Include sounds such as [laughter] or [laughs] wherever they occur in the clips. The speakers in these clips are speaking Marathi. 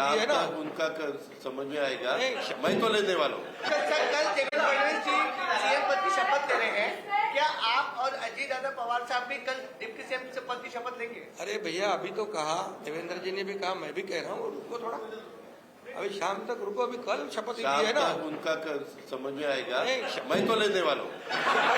दी है ना? उनका कर, समझ में आएगा। मैं तो लेने वाला हूँ। कल देवेंद्र फडणवीस जी सीएम पद की शपथ ले रहे हैं। क्या आप और अजीत दादा पवार साहब भी कल डिप्टी सीएम से पद की शपथ लेंगे? अरे भैया अभी तो कहा देवेंद्र जी ने भी कहा मैं भी कह रहा हूँ रुको थोड़ा। अभी शाम तक रुको अभी कल शपथ ली है ना? उनका कर, समझ में आएगा। मैं तो लेने वाला हूँ। [laughs]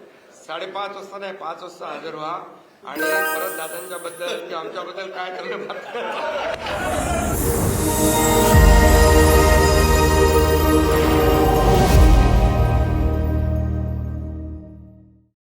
साडेपाच वाजता नाही पाच वाजता हजर व्हा. आणि परत दादांच्या बद्दल आमच्याबद्दल काय करणं